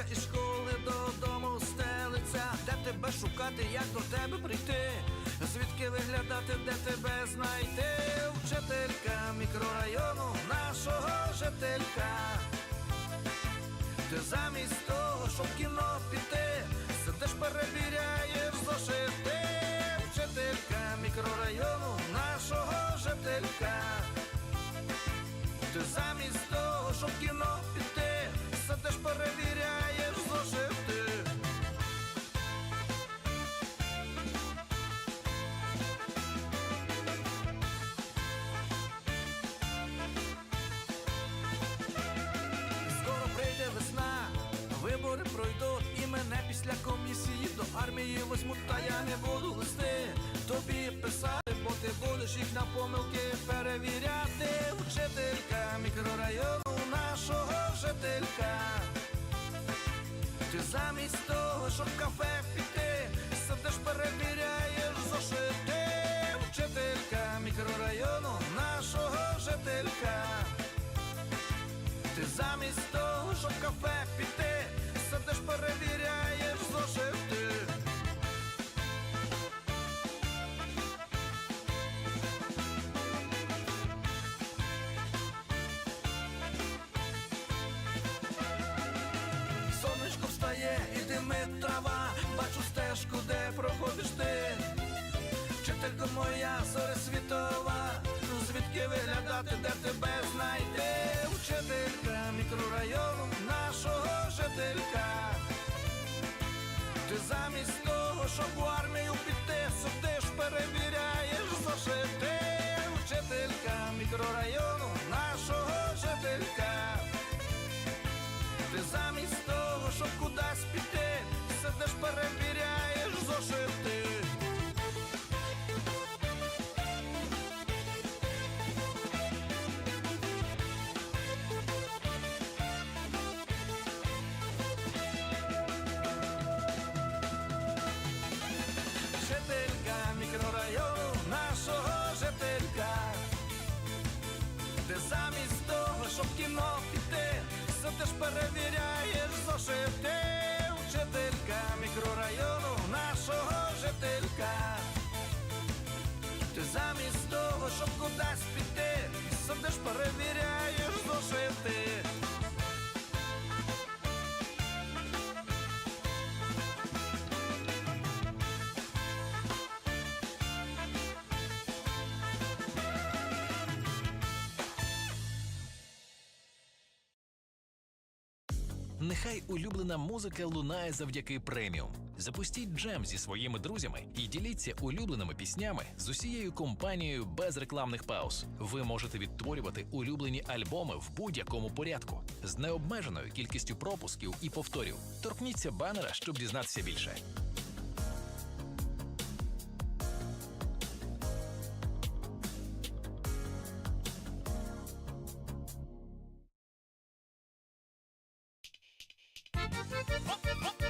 хуртелиця, із школи додому стелиться. Де тебе шукати, як до тебе прийти? Звідки виглядати, де тебе знайти? Вчителька мікрорайону нашого жителька. Ти замість того, щоб кіно піти, сидиш перевіряєш армії та я не буду листи тобі писати, бо ти будеш їх на помилки перевіряти. Вчителька мікрорайону нашого жителька. Ти замість того, щоб в кафе піти, сидиш перевіряєш зошити. Вчителька мікрорайону нашого жителька. Ти замість того, щоб кафе піти, і трава, бачу стежку, де проходиш ти. Вчителько моя зоря світова, ну звідки виглядати, де тебе знайти? Вчителька мікрорайону нашого жителька. Ти замість того, щоб в армію піти, сидиш, перевіряєш зошити. Зошити. Жителька мікрорайону нашого жителька. Ти замість того, щоб кіно піти, сидиш, перевіряєш зошити. Нехай улюблена музика лунає завдяки преміум. Запустіть джем зі своїми друзями і діліться улюбленими піснями з усією компанією без рекламних пауз. Ви можете відтворювати улюблені альбоми в будь-якому порядку з необмеженою кількістю пропусків і повторів. Торкніться банера, щоб дізнатися більше. Hop, hop, hop.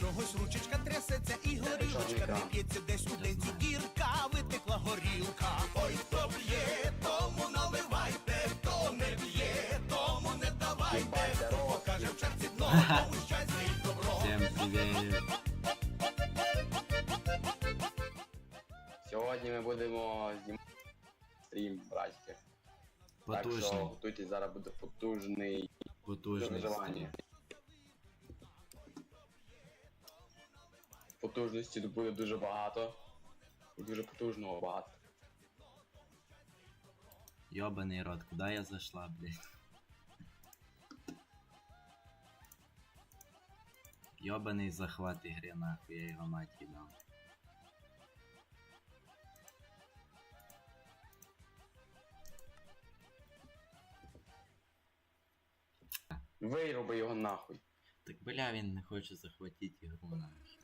Чогось ручечка трясеться і горілочка не п'ється десь у денці дірка, витекла горілка. Ой, хто б'є, тому наливайте, хто не б'є, тому не давайте, хто покаже в черці дно, тому щастя і добро. Всем привет. Сьогодні ми будемо знімати стрім, братьки. Так що Потужний, готуйтесь, зараз буде потужний потужний. виживання. Потужності тут буде дуже багато. І дуже потужного багато. Ёбаный рот, куда я зашла, блядь? Ёбаный захват игре, нахуй, я его мать ебал. Вироби його нахуй. Так бля, він не хоче захватити ігру нахер.